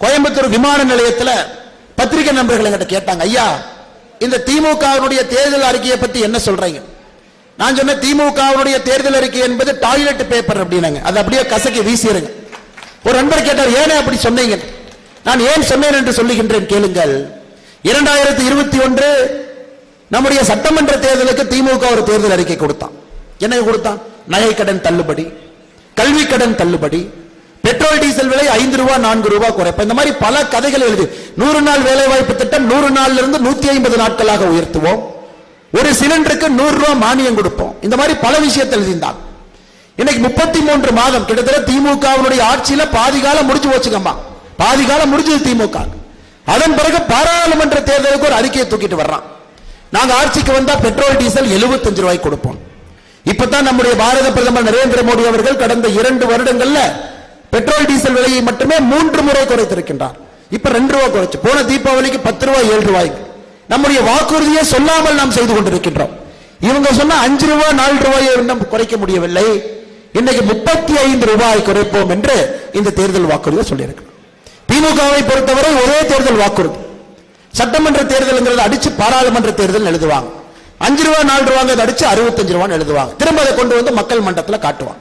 கோயம்புத்தூர் விமான நிலையத்தில் பத்திரிகை நண்பர்கள் என்கிட்ட கேட்டாங்க ஐயா இந்த திமுகவினுடைய தேர்தல் அறிக்கையை பத்தி என்ன சொல்றீங்க? நான் சொன்ன திமுகவினுடைய தேர்தல் அறிக்கை என்பது டாய்லெட் பேப்பர் அப்படின்னாங்க. அதை அப்படியே கசக்கி வீசிடுங்க ஒரு நண்பர் கேட்டார் ஏனே அப்படி சொன்னீங்க? நான் ஏன் சொன்னேன் என்று சொல்லுகின்றேன் கேளுங்கள். இரண்டாயிரத்தி இருபத்தி ஒன்று நம்முடைய சட்டமன்ற தேர்தலுக்கு திமுக ஒரு தேர்தல் அறிக்கை கொடுத்தான். என்ன கொடுத்தான்? நகை கடன் தள்ளுபடி கல்வி கடன் தள்ளுபடி பெட்ரோல் டீசல் விலை ஐந்து ரூபாய் நான்கு ரூபாய் குறைப்பு. இந்த மாதிரி பல கதைகள் எழுது. நூறு நாள் வேலை வாய்ப்பு திட்டம் நூறு நாள்ல இருந்து நூத்தி ஐம்பது நாட்களாக உயர்த்துவோம். ஒரு சிலிண்டருக்கு நூறு ரூபாய் மானியம் கொடுப்போம். இந்த மாதிரி பல விஷயத்தை எழுதியிருந்தாங்க. இன்னைக்கு முப்பத்தி மூன்று மாதம். கிட்டத்தட்ட திமுகவினுடைய ஆட்சியில பாதி காலம் முடிஞ்சு போச்சுங்கம்மா பாதி காலம் முடிஞ்சது திமுக. அதன் பிறகு பாராளுமன்ற தேர்தலுக்கு ஒரு அறிக்கையை தூக்கிட்டு வர்றான். நாங்க ஆட்சிக்கு வந்தா பெட்ரோல் டீசல் 75 ரூபாய் கொடுப்போம். இப்பதான் நம்முடைய பாரத பிரதமர் நரேந்திர மோடி அவர்கள் கடந்த இரண்டு வருடங்கள்ல பெட்ரோல் டீசல் விலையை மட்டுமே மூன்று முறை குறைத்திருக்கின்றார். இப்ப ரெண்டு ரூபாய் குறைச்சு. போன தீபாவளிக்கு பத்து ரூபாய் ஏழு ரூபாய் நம்முடைய வாக்குறுதியை சொல்லாமல் நாம் செய்து கொண்டிருக்கின்றோம். இவங்க சொன்ன அஞ்சு ரூபாய் நாலு ரூபாயை இன்னும் குறைக்க முடியவில்லை. இன்னைக்கு முப்பத்தி ஐந்து ரூபாய் குறைப்போம் என்று இந்த தேர்தல் வாக்குறுதியை சொல்லியிருக்கிறோம் திமுகவை பொறுத்தவரை ஒரே தேர்தல் வாக்குறுதி. சட்டமன்ற தேர்தல்ங்கிறது அடிச்சு பாராளுமன்ற தேர்தல் எழுதுவாங்க. அஞ்சு ரூபா நாலு ரூபாங்க அடிச்சு அறுபத்தஞ்சு ரூபான்னு எழுதுவாங்க. திரும்ப அதை கொண்டு வந்து மக்கள் மன்றத்தில் காட்டுவாங்க.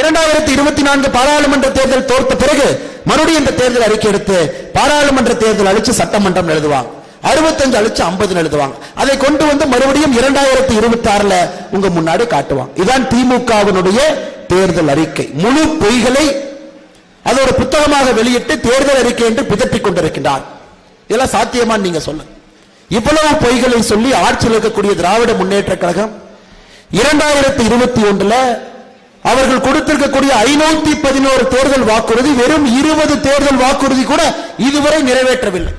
இரண்டாயிரத்தி இருபத்தி நான்கு பாராளுமன்ற தேர்தல் தோர்த்த பிறகு மறுபடியும் இந்த தேர்தல் அறிக்கை எடுத்து பாராளுமன்ற தேர்தல் அழிச்சு சட்டமன்றம் எழுதுவாங்க. அறுபத்தஞ்சு அழிச்சு ஐம்பது எழுதுவாங்க. அதை கொண்டு வந்து மறுபடியும் இரண்டாயிரத்தி இருபத்தி ஆறுல உங்க முன்னாடி காட்டுவாங்க. இதான் திமுகவினுடைய தேர்தல் அறிக்கை. முழு பொய்களை அது ஒரு புத்தகமாக வெளியிட்டு தேர்தல் அறிக்கை என்று பிதற்றிக் கொண்டிருக்கின்றார். இதெல்லாம் சாத்தியமான்னு நீங்க சொல்லுங்க. இவ்வளவு பொய்களை சொல்லி ஆட்சியில் இருக்கக்கூடிய திராவிட முன்னேற்ற கழகம் இரண்டாயிரத்தி இருபத்தி ஒன்றுல அவர்கள் கொடுத்திருக்கக்கூடிய ஐநூத்தி பதினோரு தேர்தல் வாக்குறுதி வெறும் இருபது தேர்தல் வாக்குறுதி கூட இதுவரை நிறைவேற்றவில்லை.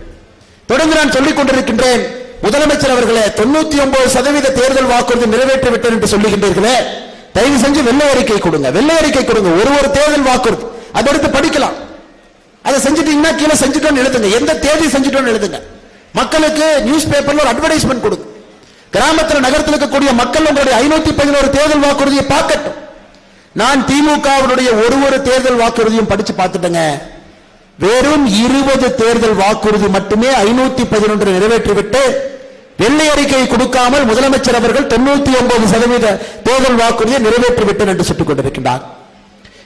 தொடர்ந்து நான் சொல்லிக் கொண்டிருக்கின்றேன் முதலமைச்சர் அவர்களே தொண்ணூத்தி ஒன்பது சதவீத தேர்தல் வாக்குறுதி நிறைவேற்றிவிட்டேன் என்று சொல்லுகின்றீர்களே தயவு செஞ்சு வெள்ளை அறிக்கை கொடுங்க வெள்ளை அறிக்கை கொடுங்க ஒரு ஒரு தேர்தல் வாக்குறுதி. அதை எடுத்து படிக்கலாம். அதை செஞ்சுட்டீங்கன்னா கீழே செஞ்சுட்டோம்னு எழுதுங்க. எந்த தேதி செஞ்சுட்டோம்னு எழுதுங்க. மக்களுக்கு நியூஸ் பேப்பர்ல ஒரு அட்வர்டைஸ்மெண்ட் கொடுங்க. கிராமத்தில் நகரத்தில் இருக்கக்கூடிய மக்கள் உங்களுடைய ஐநூத்தி பதினோரு தேர்தல் வாக்குறுதியை பார்க்கட்டும். நான் திமுகவினுடைய ஒரு ஒரு தேர்தல் வாக்குறுதியும் படிச்சு பார்த்துட்டேங்க. வெறும் இருபது தேர்தல் வாக்குறுதி மட்டுமே ஐநூத்தி பதினொன்று நிறைவேற்றிவிட்டு வெள்ளை அறிக்கை கொடுக்காமல் முதலமைச்சர் அவர்கள் தொண்ணூத்தி ஒன்பது சதவீத தேர்தல் வாக்குறுதியை நிறைவேற்றிவிட்டேன் என்று சுட்டுக் கொண்டிருக்கின்றார்.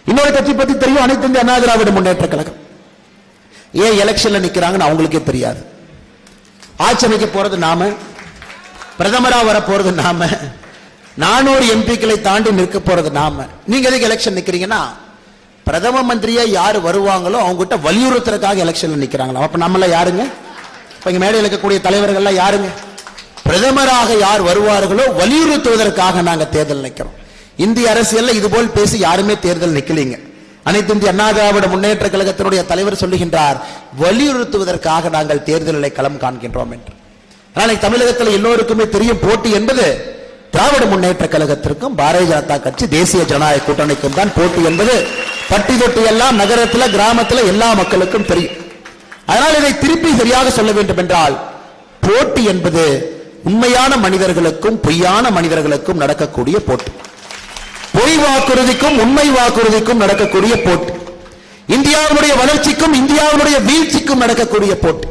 இன்னொரு கட்சி பத்தி தெரியும் அனைத்து இந்திய அண்ணா திராவிட முன்னேற்ற கழகம். ஏன் எலெக்ஷன்ல நிக்கிறாங்கன்னு அவங்களுக்கே தெரியாது. ஆட்சி அமைக்க போறது நாம பிரதமரா வர போறது நாம. நானூறு எம்பிக்களை தாண்டி நிற்க போறது நாம. நீங்க எதுக்கு எலெக்ஷன் நிக்கிறீங்கன்னா பிரதம மந்திரியா யாரு வருவாங்களோ அவங்க கிட்ட வலியுறுத்துறதுக்காக எலெக்ஷன்ல நிக்கிறாங்களா அப்ப நம்மள யாருங்க? இப்ப இங்க மேடையில் இருக்கக்கூடிய தலைவர்கள்லாம் யாருங்க? பிரதமராக யார் வருவார்களோ வலியுறுத்துவதற்காக நாங்க தேர்தல் நிக்கிறோம். இந்திய அரசியல்ல இது போல் பேசி யாருமே தேர்தல் நிக்கலீங்க. அனைத்து இந்திய அண்ணா திராவிட முன்னேற்ற கழகத்தினுடைய தலைவர் சொல்லுகின்றார் வலியுறுத்துவதற்காக நாங்கள் தேர்தலில் களம் காண்கின்றோம் என்று. ஆனால் தமிழகத்தில் எல்லோருக்குமே தெரியும் போட்டி என்பது திராவிட முன்னேற்ற கழகத்திற்கும் பாரதிய ஜனதா கட்சி தேசிய ஜனநாயக கூட்டணிக்கும் தான் போட்டி என்பது பட்டி தொட்டி எல்லாம் நகரத்துல கிராமத்துல எல்லா மக்களுக்கும் தெரியும். அதனால் இதை திருப்பி சரியாக சொல்ல வேண்டும் என்றால் போட்டி என்பது உண்மையான மனிதர்களுக்கும் பொய்யான மனிதர்களுக்கும் நடக்கக்கூடிய போட்டி. பொய் வாக்குறுதிக்கும் உண்மை வாக்குறுதிக்கும் நடக்கக்கூடிய போட்டி. இந்தியாவுடைய வளர்ச்சிக்கும் இந்தியாவுடைய வீழ்ச்சிக்கும் நடக்கக்கூடிய போட்டி.